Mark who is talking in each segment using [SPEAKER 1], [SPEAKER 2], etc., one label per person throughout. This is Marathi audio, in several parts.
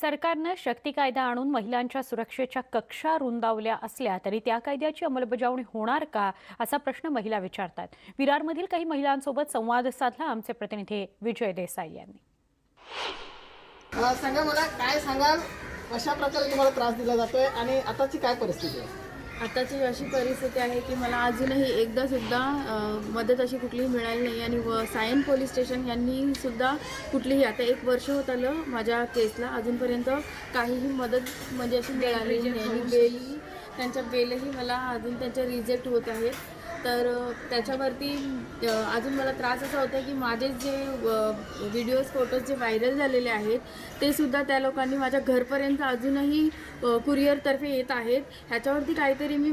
[SPEAKER 1] सरकारनं शक्ती कायदा आणून महिलांच्या सुरक्षेच्या कक्षा रुंदावल्या असल्या तरी त्या कायद्याची अंमलबजावणी होणार का असा प्रश्न महिला विचारतात. विरारमधील काही महिलांसोबत संवाद साधला आमचे प्रतिनिधी विजय देसाई यांनी.
[SPEAKER 2] सांगा मला काय सांगाल? कशा प्रकारे तुम्हाला त्रास दिला जातोय आणि आताची काय परिस्थिती आहे?
[SPEAKER 3] आताची अशी परिस्थिती आहे की मला अजूनही एकदा सुद्धा मदत अशी कुठलीही मिळाली नाही आणि व सायन पोलीस स्टेशन यांनी सुद्धा कुठलीही आता एक वर्ष होत आलं माझ्या केसला अजूनपर्यंत काहीही मदत म्हणजे अशी मिळाली नाही. आणि बेल त्यांच्या बेलही मला अजून त्यांच्या रिजेक्ट होत आहेत. तर त्याच्यावरती अजून मला त्रास असा होता की माझे जे व्हिडिओज फोटोज जे व्हायरल झालेले आहेत ते सुद्धा त्या लोकांनी माझ्या घरपर्यंत अजूनही कुरिअरतर्फे येत आहेत. ह्याच्यावरती काहीतरी मी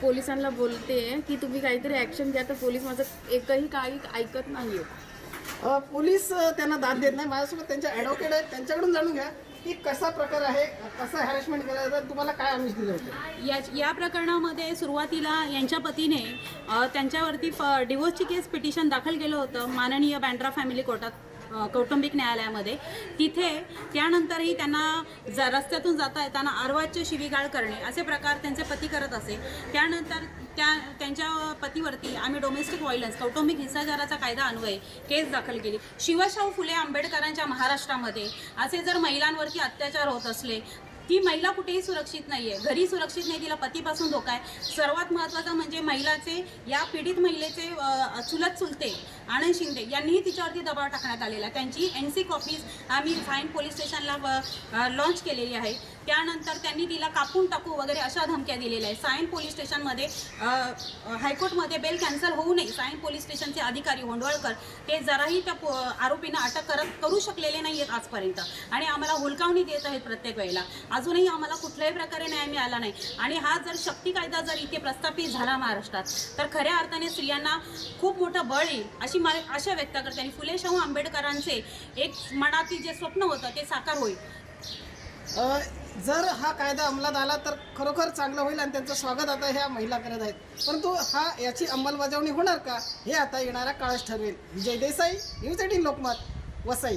[SPEAKER 3] पोलिसांना बोलते की तुम्ही काहीतरी ॲक्शन घ्या तर पोलीस माझं एकही काही ऐकत नाही
[SPEAKER 2] आहेत पोलीस त्यांना दाद देत नाही. माझ्यासोबत त्यांचे ॲडव्होकेट आहेत. त्यांच्याकडून जाणून घ्या की कसा प्रकार आहे कसं हॅरेसमेंट केलं जातं तुम्हाला काय आमिष दिलं होतं?
[SPEAKER 4] या या प्रकरणामध्ये सुरुवातीला यांच्या पतीने त्यांच्यावरती फ डिवोर्सची केस पिटिशन दाखल केलं होतं. माननीय बँड्रा फॅमिली कोर्टात कौटुंबिक न्यायालयामध्ये. तिथे त्यानंतरही त्यांना ज रस्त्यातून जाता येताना अर्वाच्य शिवीगाळ करणे असे प्रकार त्यांचे पती करत असे. त्यानंतर त्या त्यांच्या पतीवरती आम्ही डोमेस्टिक व्हायलन्स कौटुंबिक हिंसाचाराचा कायदा अन्वये केस दाखल केली. शिवशाहू फुले आंबेडकरांच्या महाराष्ट्रामध्ये असे जर महिलांवरती अत्याचार होत असले ती महिला कुठेही सुरक्षित नाही आहे घरी सुरक्षित नाही तिला पतीपासून धोका आहे. सर्वात महत्त्वाचं म्हणजे महिलाचे या पीडित महिलेचे चुलत चुलते आनंद शिंदे यांनीही तिच्यावरती दबाव टाकण्यात आलेला आहे. त्यांची एन सी कॉपीज आम्ही फाईन पोलीस स्टेशनला लॉन्च केलेली आहे. त्यानंतर त्यांनी तिला कापून टाकू वगैरे अशा धमक्या दिलेल्या आहेत. सायन पोलीस स्टेशनमध्ये हायकोर्टमध्ये बेल कॅन्सल होऊ नये सायन पोलीस स्टेशनचे अधिकारी होंडवळकर ते जराही त्या पो- आरोपींना अटक करत करू शकलेले नाही आहेत आजपर्यंत. आणि आम्हाला हुलकावणी देत आहेत प्रत्येक वेळेला. अजूनही आम्हाला कुठल्याही प्रकारे न्याय मिळाला नाही. आणि हा जर शक्ती कायदा जर इथे प्रस्थापित झाला महाराष्ट्रात तर खऱ्या अर्थाने स्त्रियांना खूप मोठं बळ येईल अशी मा आशा व्यक्त करते. आणि फुले शाहू आंबेडकरांचे एक मनातील जे स्वप्न होतं ते साकार होईल.
[SPEAKER 2] जर हा कायदा अंमलात आला तर खरोखर चांगलं होईल आणि त्यांचं स्वागत आता ह्या महिला करत आहेत. परंतु हा याची अंमलबजावणी होणार का? हे आता येणाऱ्या काळच ठरवेल विजय देसाई न्यूज एटीन लोकमत वसई.